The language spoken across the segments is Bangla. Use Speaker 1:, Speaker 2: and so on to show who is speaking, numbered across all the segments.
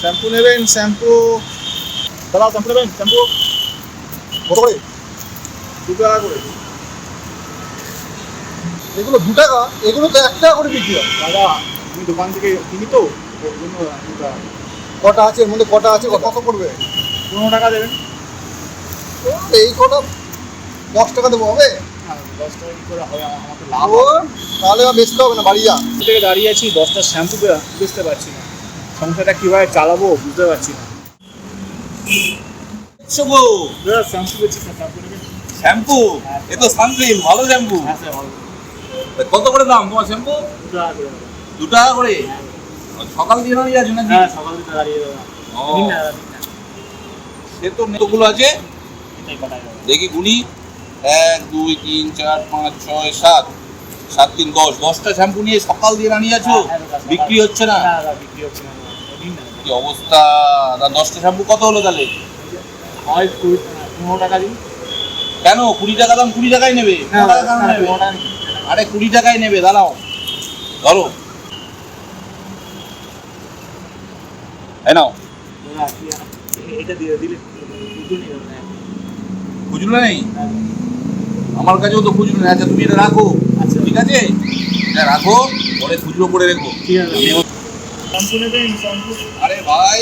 Speaker 1: শ্যাম্পু নেবেন শ্যাম্পু দাদা শ্যাম্পু নেবেন শ্যাম্পু কত করে। দু টাকা করে।
Speaker 2: এগুলো দু টাকা এগুলো তো এক টাকা করে বিক্রি হয়।
Speaker 1: দাদা আমি দোকান থেকে কিনি তো ওর জন্য দু টাকা
Speaker 2: কটা আছে? এর মধ্যে কটা আছে? কত পড়বে?
Speaker 1: পনেরো টাকা দেবেন।
Speaker 2: এই কটা দশ টাকা দেবো হবে?
Speaker 1: দশ টাকা কি করে হবে আমার তো লাভ
Speaker 2: তাহলে বেচতে হবে না বাড়ি যা।
Speaker 1: থেকে দাঁড়িয়ে আছি দশটা শ্যাম্পু বুঝতে পারছি না। সংসারটা কীভাবে চালাবো বুঝতে পারছি না। শ্যাম্পু
Speaker 3: এ তো সানক্রিম ভালো শ্যাম্পু
Speaker 1: হ্যাঁ
Speaker 3: কত করে দাম তোমার শ্যাম্পু
Speaker 1: দু টাকা করে?
Speaker 3: করে সকাল দিয়ে দাঁড়িয়ে আছে নাকি?
Speaker 1: হ্যাঁ সকাল থেকে দাঁড়িয়ে
Speaker 3: সে তো নেতগুলো আছে? দেখি গুনি এক দুই তিন চার পাঁচ ছয় সাত। সাত তিন দশ দশটা শ্যাম্পু নিয়ে সকাল দিয়ে দাঁড়িয়ে আছো?
Speaker 1: হ্যাঁ, সকাল-
Speaker 3: বিক্রি হচ্ছে না?
Speaker 1: বিক্রি হচ্ছে।
Speaker 3: কি অবস্থা? দশটা শ্যাম্পু কত হলো তাহলে?
Speaker 1: হয় পনেরো টাকা দিন।
Speaker 3: কেন? কুড়ি টাকা দাম কুড়ি টাকাই নেবে।
Speaker 1: হ্যাঁ।
Speaker 3: আরে কুড়ি টাকাই নেবে দাঁড়াও। ধরো। নাও।
Speaker 1: এটা দিয়ে দিলে হ্যাঁ।
Speaker 3: খুচরো নেই? আমার কাছেও তো খুচরো নেই। আচ্ছা তুমি এটা রাখো।
Speaker 1: আচ্ছা।
Speaker 3: ঠিক আছে? এটা রাখো পরে খুচরো করে রেখো।
Speaker 1: আছে।
Speaker 3: আরে ভাই।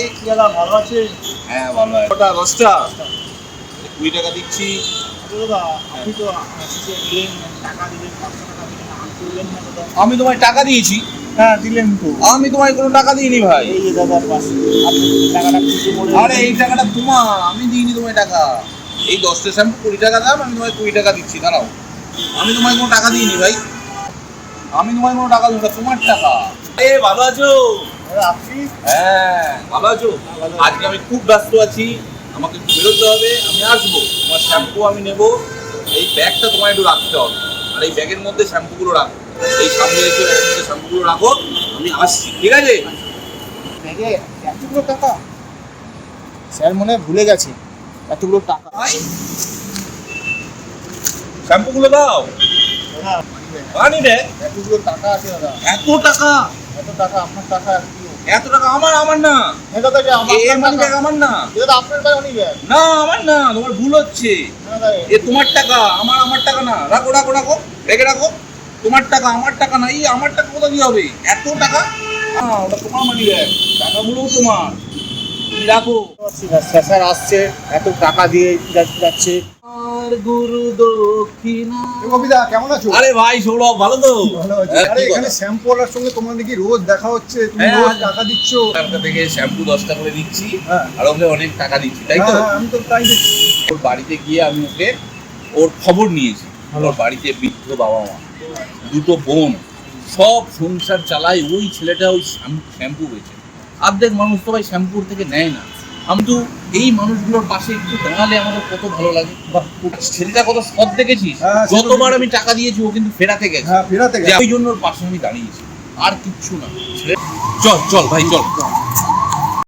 Speaker 1: ভালো আছে?
Speaker 3: হ্যাঁ ভালো কটা? দশটা? কুড়ি টাকা দিচ্ছি।
Speaker 1: আম
Speaker 3: তোমায় টাকা দিয়েছি।
Speaker 1: হ্যাঁ দিলেন তো।
Speaker 3: আমি তোমায় কোনো টাকা দিইনি ভাই।
Speaker 1: এই যে দাদা পাশে। টাকাটা
Speaker 3: আরে এই টাকাটা তোমার। আমি দিইনি তোমায় টাকা। এই দশটা শ্যাম্পু কুড়ি টাকা দাম আমি তোমায় কুড়ি টাকা দিচ্ছি দাঁড়াও। আমি তোমায় কোনো টাকা দিইনি ভাই। আমি তোমায় কোনো টাকা না তোমার টাকা। এ ভালো আছো হ্যাঁ ভালো আছো
Speaker 1: ভালো
Speaker 3: আজকে আমি খুব ব্যস্ত আছি আমাকে বেরোতে হবে আমি আসব। তোমার শ্যাম্পু আমি নেব এই ব্যাগটা তোমার একটু রাখতে হবে। আর এই ব্যাগের মধ্যে শ্যাম্পুগুলো রাখো। এই সামনে এসে ব্যাগের মধ্যে শ্যাম্পুগুলো রাখো আমি আসছি ঠিক আছে?
Speaker 1: ব্যাগে এতগুলো টাকা? স্যার মনে হয় ভুলে গেছে। এতগুলো টাকা।
Speaker 3: ভাই শ্যাম্পুগুলো দাও। পানি ব্যাগ
Speaker 1: এতগুলো টাকা আছে দাদা।
Speaker 3: এত টাকা?
Speaker 1: এত টাকা আপনার টাকা
Speaker 3: এত টাকা আমার আমার না।
Speaker 1: হ্যাঁ দাদা আমার
Speaker 3: এ মানি
Speaker 1: টাকা।
Speaker 3: আমার না।
Speaker 1: এ দাদা আপনার ব্যাগ অনেক
Speaker 3: না আমার না তোমার ভুল হচ্ছে। এ তোমার টাকা আমার আমার টাকা না। রাখো রাখো রাখো রেখে রাখো। তোমার টাকা আমার টাকা না এই আমার টাকা কোথা দিয়ে হবে? এত টাকা? ওটা তোমার মানি ব্যাগ টাকাগুলোও তোমার। তুমি রাখো
Speaker 1: স্যার আসছে এত টাকা দিয়ে যাচ্ছে।
Speaker 3: আর গুরু দক্ষিণা।
Speaker 2: কবিতা কেমন আছো?
Speaker 3: আরে ভাই সৌরভ ভালো তো? হ্যাঁ,
Speaker 2: আরে এখানে শ্যাম্পু সঙ্গে তোমার দেখি রোজ দেখা হচ্ছে। তুমি
Speaker 3: হ্যাঁ,
Speaker 2: রোজ টাকা দিচ্ছ।
Speaker 3: থেকে শ্যাম্পু দশটা করে দিচ্ছি
Speaker 2: হ্যাঁ।
Speaker 3: আর ওকে অনেক টাকা দিচ্ছি তাই তো?
Speaker 2: আমি তো তাই দেখছি
Speaker 3: ওর বাড়িতে গিয়ে আমি ওকে ওর খবর নিয়েছি। ওর বাড়িতে বৃদ্ধ বাবা মা দুটো বোন সব সংসার চালায় ওই ছেলেটা ওই শ্যাম- শ্যাম্পু বেছে অর্ধেক মানুষ তো ভাই শ্যাম্পুর থেকে নেয় না। আমি তো এই মানুষগুলোর পাশে একটু দাঁড়ালে আমাদের কত ভালো লাগে। ছেলেটা কত সৎ দেখেছিস।
Speaker 2: হ্যাঁ,
Speaker 3: যতবার আমি টাকা দিয়েছি ও কিন্তু ফেরাতে গেছে।
Speaker 2: হ্যাঁ ফেরাতে গেছে।
Speaker 3: ওই জন্য ওর পাশে আমি দাঁড়িয়েছি। আর কিচ্ছু না। চল চল ভাই চল।